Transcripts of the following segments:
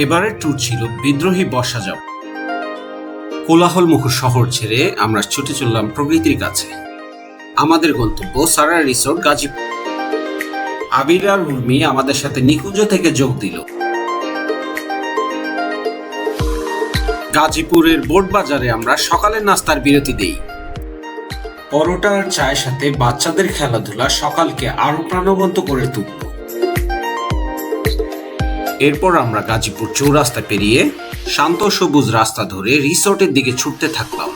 এবারের ট্যুর ছিল বিদ্রোহী বর্ষা যাব কোলাহলমুখ শহর ছেড়ে আমরা ছুটে চললাম প্রকৃতির কাছে। আমাদের গন্তব্য সারা রিসোর্ট গাজীপুর। আবির আর উর্মি আমাদের সাথে নিকুঞ্জ থেকে যোগ দিল। গাজীপুরের বোট বাজারে আমরা সকালের নাস্তার বিরতি দেই। পরোটা আর চায়ের সাথে বাচ্চাদের খেলাধুলা সকালকে আরও প্রাণবন্ত করে তুলল এরপর আমরা গাজীপুর চৌরাস্তা পেরিয়ে শান্ত সবুজ রাস্তা ধরে রিসোর্টের দিকে ছুটতে থাকলাম।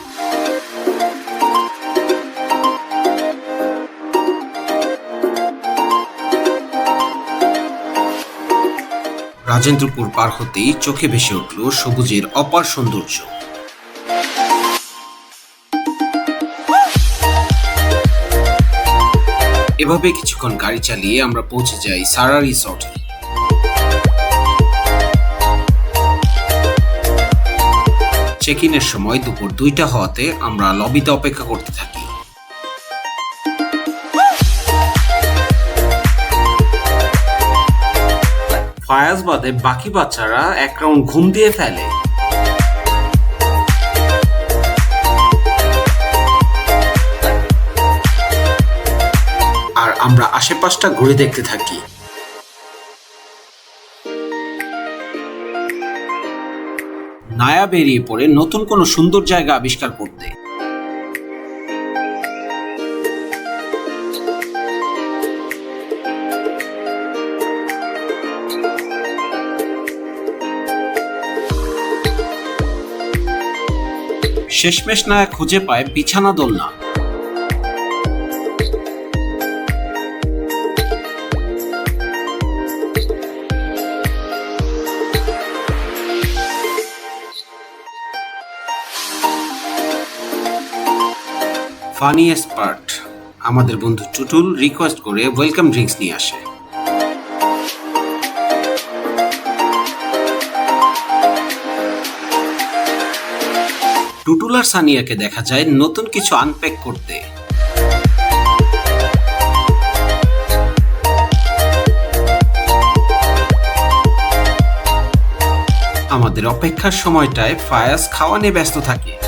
রাজেন্দ্রপুর পার হতেই চোখে ভেসে উঠল সবুজের অপার সৌন্দর্য। এভাবে কিছুক্ষণ গাড়ি চালিয়ে আমরা পৌঁছে যাই সারা রিসর্টে। চেক ইনের সময় দুপুর দুইটা হওয়াতে আমরা লবিতে অপেক্ষা করতে থাকি। ফায়াজ বাদে বাকি বাচ্চারা এক রাউন্ড ঘুম দিয়ে ফেলে। আর আমরা আশেপাশটা ঘুরে দেখতে থাকি। নায়া বেরিয়ে পড়ে নতুন কোনো সুন্দর জায়গা আবিষ্কার করতে। শেষমেশ নায়া খুঁজে পায় বিছানা দোলনা। ফানি পার্ট আমাদের বন্ধু টুটুল রিকোয়েস্ট করে ওয়েলকাম ড্রিঙ্কস নিয়ে আসে। টুটুল আর সানিয়াকে দেখা যায় নতুন কিছু আনপ্যাক করতে। আমাদের অপেক্ষার সময়টায় ফায়াজ খাওয়া নিয়ে ব্যস্ত থাকে।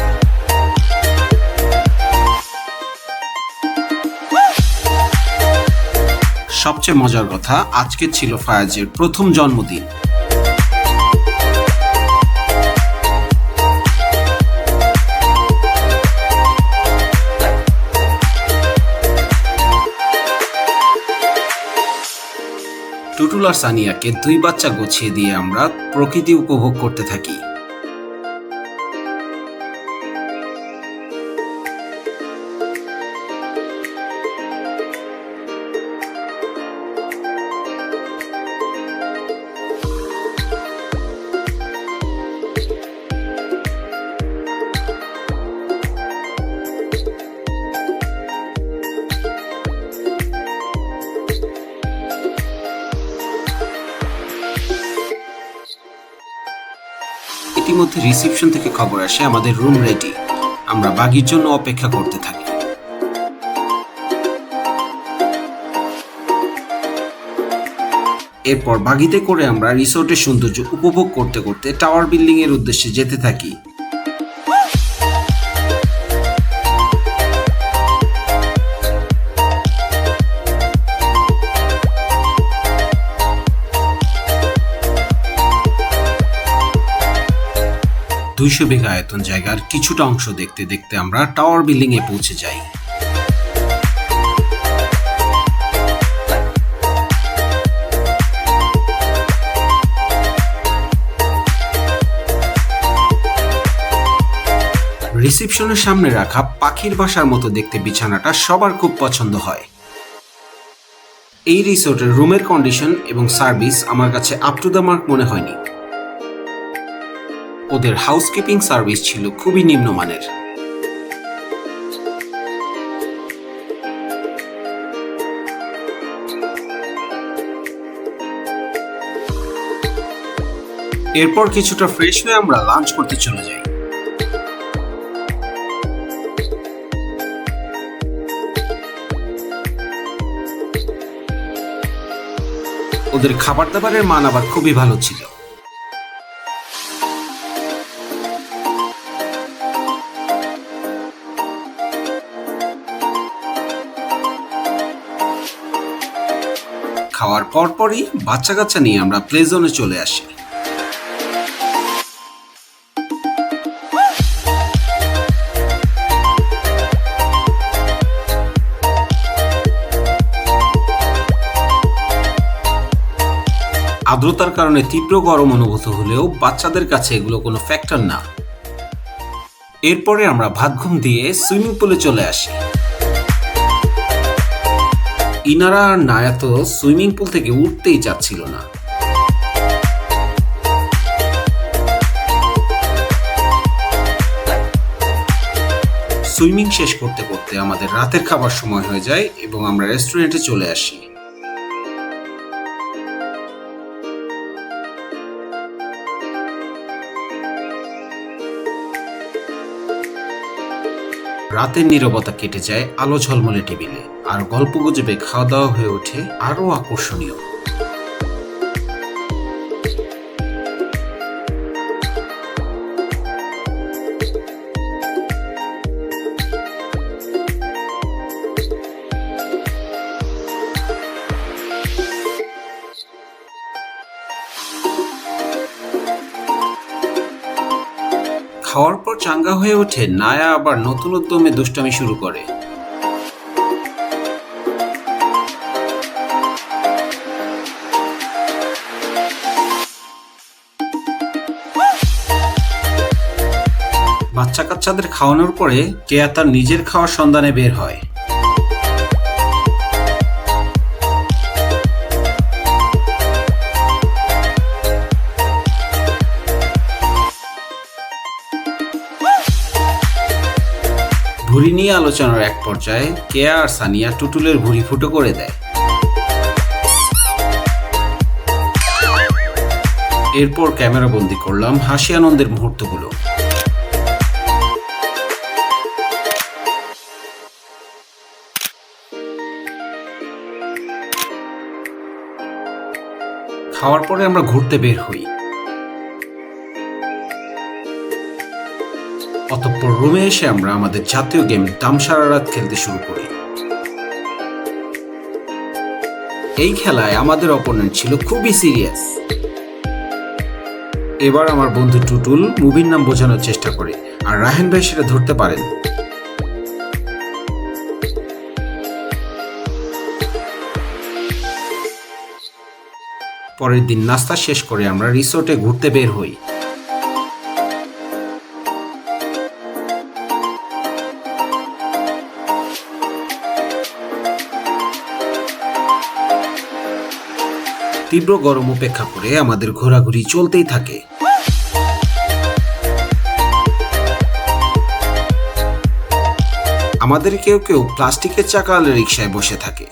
সবচেয়ে মজার কথা, আজকে ছিল ফায়াজের প্রথম জন্মদিন। টুটুল আর সানিয়াকে দুই বাচ্চা গুছিয়ে দিয়ে আমরা প্রকৃতি উপভোগ করতে থাকি। ইতিমধ্যে রিসেপশন থেকে খবর আসে, আমাদের রুম রেডি আমরা বাগির জন্য অপেক্ষা করতে থাকি। এরপর বাগিতে করে আমরা রিসোর্টের সৌন্দর্য উপভোগ করতে করতে টাওয়ার বিল্ডিং এর উদ্দেশ্যে যেতে থাকি। দুইশো বিঘা আয়তন জায়গার কিছুটা অংশ দেখতে দেখতে আমরা টাওয়ার বিল্ডিং এ পৌঁছে যাই। রিসেপশনের সামনে রাখা পাখির বাসার মতো দেখতে বিছানাটা সবার খুব পছন্দ হয়। এই রিসোর্টের রুমের কন্ডিশন এবং সার্ভিস আমার কাছে আপ টু দ্য মার্ক মনে হয়নি। ওদের হাউসকিপিং সার্ভিস ছিল খুবই নিম্নমানের। এরপর কিছুটা ফ্রেশ হয়ে আমরা লাঞ্চ করতে চলে যাই। ওদের খাবার দাবারের মান আবার খুবই ভালো ছিল। পরপরই বাচ্চা কাচ্চা নিয়ে আমরা প্লে জোনে চলে আসি। আর্দ্রতার কারণে তীব্র গরম অনুভূত হলেও বাচ্চাদের কাছে এগুলো কোনো ফ্যাক্টর না। এরপরে আমরা ভাত ঘুম দিয়ে সুইমিং পুলে চলে আসি। ইনারা আর নায়া তো সুইমিং পুল থেকে উঠতেই চাচ্ছিল না। সুইমিং শেষ করতে করতে আমাদের রাতের খাবার সময় হয়ে যায় এবং আমরা রেস্টুরেন্টে চলে আসি। রাতের নীরবতা কেটে যায় আলো ঝলমলে টেবিলে। আর গল্প গুজবে খাওয়া দাওয়া হয়ে ওঠে আরও আকর্ষণীয়। খাওয়ার পর চাঙ্গা হয়ে ওঠে নায়া আবার নতুন উদ্যমে দুষ্টামি শুরু করে। বাচ্চা কাচ্চাদের খাওয়ানোর পরে কেয়া তার নিজের খাওয়ার সন্ধানে বের হয়। নিয়ে আলোচনার এক পর্যায়ে কেয়া আর সানিয়া টুটুলের ভুড়ি ফুটো করে দেয়। এরপর ক্যামেরা বন্দি করলাম হাসি আনন্দের মুহূর্তগুলো। খাওয়ার পরে আমরা ঘুরতে বের হই। অতঃপর রুমে এসে আমরা আমাদের জাতীয় গেম দামসারা রাত খেলতে শুরু করি। এই খেলায় আমাদের অপোনেন্ট ছিল খুবই সিরিয়াস এবার আমার বন্ধু টুটুল মুভির নাম বোঝানোর চেষ্টা করে, আর রাহেন ভাই সেটা ধরতে পারেন। পরের দিন নাস্তা শেষ করে আমরা রিসোর্টে ঘুরতে বের হই। তীব্র গরম উপেক্ষা করে আমাদের ঘোরাঘুরি চলতেই থাকে। আমাদের কেউ কেউ প্লাস্টিকের চাকালে রিক্সায় বসে থাকে।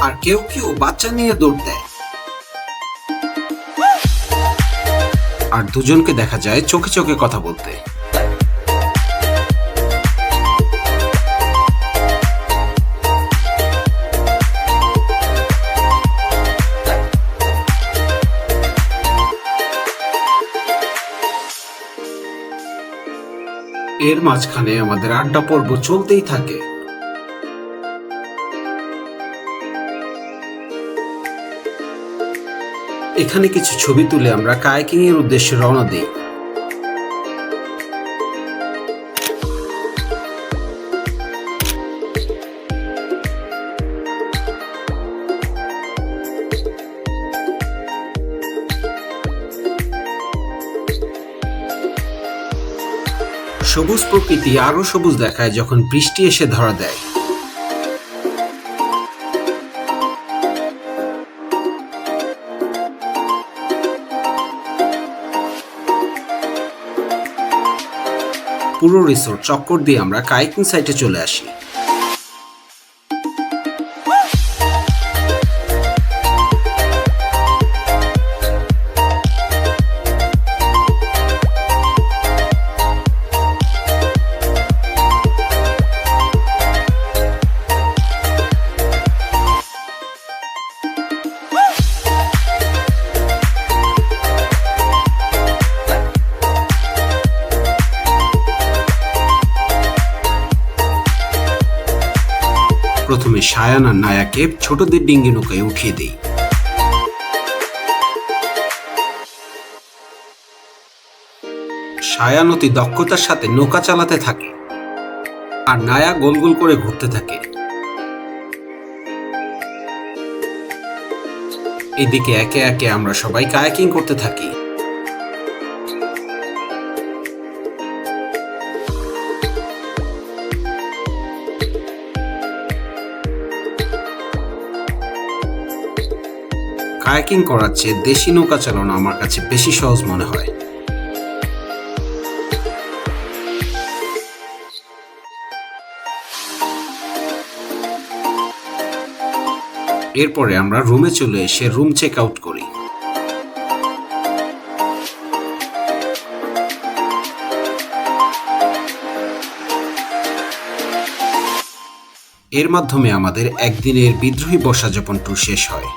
আর কেউ কেউ বাচ্চা নিয়ে দৌড় দেয়। আর দুজনকে দেখা যায় চোখে চোখে কথা বলতে। এর মাঝখানে আমাদের আড্ডা পর্ব চলতেই থাকে। এখানে কিছু ছবি তুলে আমরা কায়কিং এর উদ্দেশ্যে রওনা দিই। সবুজ প্রকৃতি আরও সবুজ দেখায় যখন বৃষ্টি এসে ধরা দেয়। পুরো রিসোর্ট চক্কর দিয়ে আমরা কাইকিং সাইটে চলে আসি। সায়ান নায়াকে ছোটদের ডিঙ্গি নৌকায় উঠিয়ে দেই। সায়ান অতি দক্ষতার সাথে নৌকা চালাতে থাকে আর নায়া গোল গোল করে ঘুরতে থাকে। এদিকে একে একে আমরা সবাই কায়াকিং করতে থাকি। কায়াকিং করার চেয়ে দেশি নৌকা চালানো আমার কাছে বেশি সহজ মনে হয়। এরপরে আমরা রুমে চলে এসে রুম চেক আউট করি। এর মাধ্যমে আমাদের একদিনের বিদ্রোহী বর্ষাযাপন ট্যুর শেষ হয়।